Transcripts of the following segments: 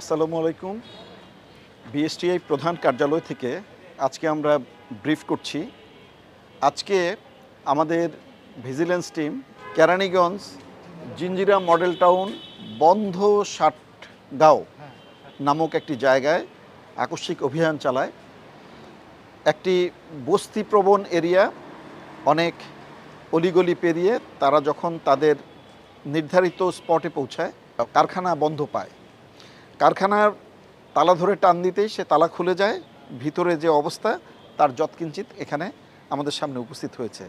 আসসালামু আলাইকুম। বিএসটিআই প্রধান কার্যালয় থেকে আজকে আমরা ব্রিফ করছি। আজকে আমাদের vigilance team Keraniganj Jinjira model town বন্ধ ষাটগাঁও নামক একটি জায়গায় আকস্মিক অভিযান চালায়। একটি বস্তিপ্রবণ এরিয়া, অনেক অলিগলি পেরিয়ে তারা যখন তাদের নির্ধারিত স্পটে পৌঁছায়, কারখানা বন্ধ পায়। কারখানার তালা ধরে টান দিতেই সে তালা খুলে যায়, ভিতরে যে অবস্থা তার যৎকিঞ্চিত এখানে আমাদের সামনে উপস্থিত হয়েছে।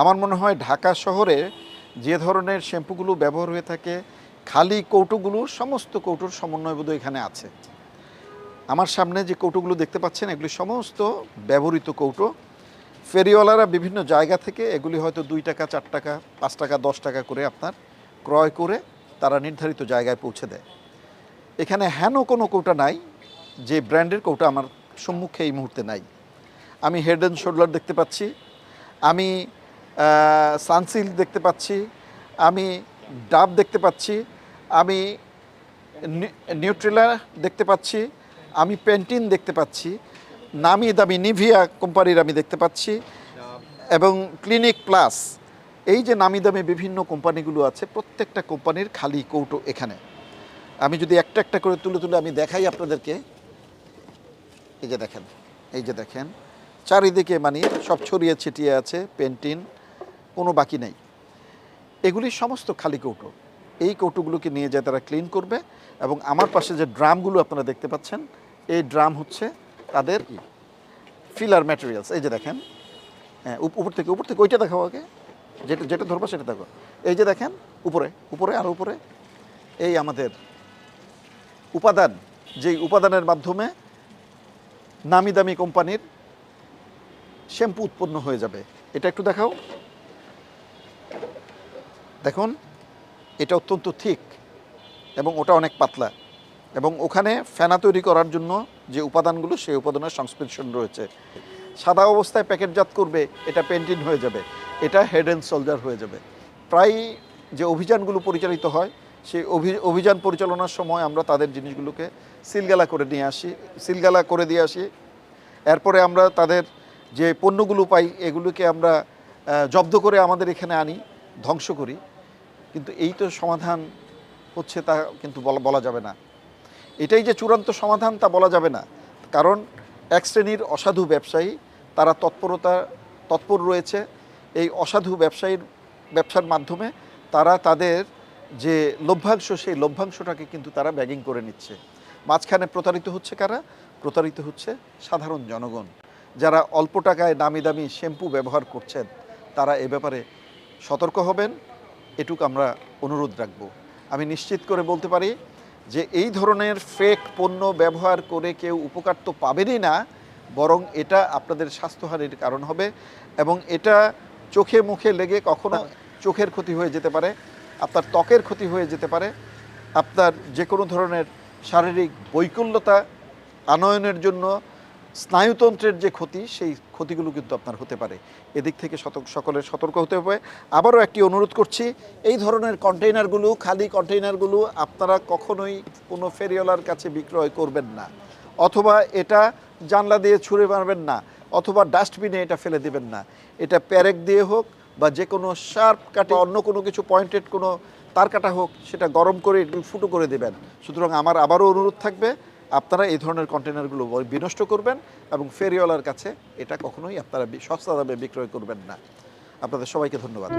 আমার মনে হয় ঢাকা শহরে যে ধরনের শ্যাম্পুগুলো ব্যবহার হয়ে থাকে, খালি কৌটোগুলো, সমস্ত কৌটোর সমন্বয়বোধ এখানে আছে। আমার সামনে যে কৌটোগুলো দেখতে পাচ্ছেন, এগুলি সমস্ত ব্যবহৃত কৌটো। ফেরিওয়ালারা বিভিন্ন জায়গা থেকে এগুলি হয়তো দুই টাকা, চার টাকা, পাঁচ টাকা, দশ টাকা করে আপনার ক্রয় করে তারা নির্ধারিত জায়গায় পৌঁছে দেয়। এখানে হেন কোনো কৌটা নাই, যে ব্র্যান্ডের কৌটা আমার সম্মুখে এই মুহূর্তে নাই। আমি হেড অ্যান্ড শোল্ডার দেখতে পাচ্ছি, আমি সানসিল্ক দেখতে পাচ্ছি, আমি ডাব দেখতে পাচ্ছি, আমি নিউট্রেলা দেখতে পাচ্ছি, আমি পেন্টিন দেখতে পাচ্ছি, নামি দামি নিভিয়া কোম্পানির আমি দেখতে পাচ্ছি, এবং ক্লিনিক প্লাস, এই যে নামি দামি বিভিন্ন কোম্পানিগুলো আছে, প্রত্যেকটা কোম্পানির খালি কৌটো এখানে। আমি যদি একটা একটা করে তুলে তুলে আমি দেখাই আপনাদেরকে। এই যে দেখেন, এই যে দেখেন, চারিদিকে মানে সব ছড়িয়ে ছিটিয়ে আছে, পেন্টিন, কোনো বাকি নেই। এগুলি সমস্ত খালি কৌটো। এই কৌটোগুলোকে নিয়ে যায় তারা ক্লিন করবে এবং আমার পাশে যে ড্রামগুলো আপনারা দেখতে পাচ্ছেন, এই ড্রাম হচ্ছে তাদের ফিলার ম্যাটেরিয়ালস। এই যে দেখেন হ্যাঁ উপর থেকে উপর থেকে ওইটা দেখাও আগে। যেটা যেটা ধরবো সেটা দেখো এই যে দেখেন, উপরে উপরে, আর উপরে। এই আমাদের উপাদান, যেই উপাদানের মাধ্যমে নামি দামি কোম্পানির শ্যাম্পু উৎপন্ন হয়ে যাবে। এটা একটু দেখাও। দেখুন, এটা অত্যন্ত থিক এবং ওটা অনেক পাতলা এবং ওখানে ফেনা তৈরি করার জন্য যে উপাদানগুলো, সেই উপাদানের সংস্পর্শন রয়েছে। সাদা অবস্থায় প্যাকেটজাত করবে, এটা পেন্টিন হয়ে যাবে। এটা হেড অ্যান্ড সোলজার হয়ে যাবে। প্রায় যে অভিযানগুলো পরিচালিত হয় সেই অভি- অভিযান পরিচালনার সময় আমরা তাদের জিনিসগুলোকে সিলগালা করে নিয়ে আসি, সিলগালা করে দিয়ে আসি। এরপরে আমরা তাদের যে পণ্যগুলো পাই, এগুলোকে আমরা জব্দ করে আমাদের এখানে আনি, ধ্বংস করি। কিন্তু এই তো সমাধান হচ্ছে তা কিন্তু বলা বলা যাবে না। এটাই যে চূড়ান্ত সমাধান তা বলা যাবে না। কারণ এক শ্রেণির অসাধু ব্যবসায়ী, তারা তৎপরতা, তৎপর রয়েছে। এই অসাধু ব্যবসায়ীর, ব্যবসার মাধ্যমে তারা তাদের যে লভ্যাংশ সেই লভ্যাংশটাকে কিন্তু তারা ব্যাগিং করে নিচ্ছে। মাঝখানে প্রতারিত হচ্ছে কারা? প্রতারিত হচ্ছে সাধারণ জনগণ। যারা অল্প টাকায় দামি দামি শ্যাম্পু ব্যবহার করছেন তারা এ ব্যাপারে সতর্ক হবেন। এটুক আমরা অনুরোধ রাখব। আমি নিশ্চিত করে বলতে পারি যে এই ধরনের ফেক পণ্য ব্যবহার করে কেউ উপকার তো পাবেনই না বরং এটা আপনাদের স্বাস্থ্যহানির কারণ হবে এবং এটা চোখে মুখে লেগে কখনো চোখের ক্ষতি হয়ে যেতে পারে। আপনার ত্বকের ক্ষতি হয়ে যেতে পারে, আপনার যে কোনো ধরনের শারীরিক বৈকল্যতা আনয়নের জন্য স্নায়ুতন্ত্রের যে ক্ষতি, সেই ক্ষতিগুলো কিন্তু আপনার হতে পারে। এদিক থেকে সতর্ক সকলের সতর্ক হতে হবে। আবারও একটি অনুরোধ করছি, এই ধরনের কন্টেইনারগুলো, খালি কন্টেইনারগুলো আপনারা কখনোই কোনো ফেরিওয়ালার কাছে বিক্রয় করবেন না। অথবা এটা জানলা দিয়ে ছুঁড়ে মারবেন না, অথবা ডাস্টবিনে এটা ফেলে দেবেন না। এটা প্যারেক দিয়ে হোক বা যে কোনো শার্প কাটে অন্য কোনো কিছু পয়েন্টেড কোনো তার কাটা হোক সেটা গরম করে একটু ফুটো করে দেবেন। সুতরাং আমার আবারও অনুরোধ থাকবে আপনারা এই ধরনের কন্টেনারগুলো বিনষ্ট করবেন এবং ফেরিওয়ালার কাছে এটা কখনোই আপনারা সস্তা দামে বিক্রয় করবেন না। আপনাদের সবাইকে ধন্যবাদ।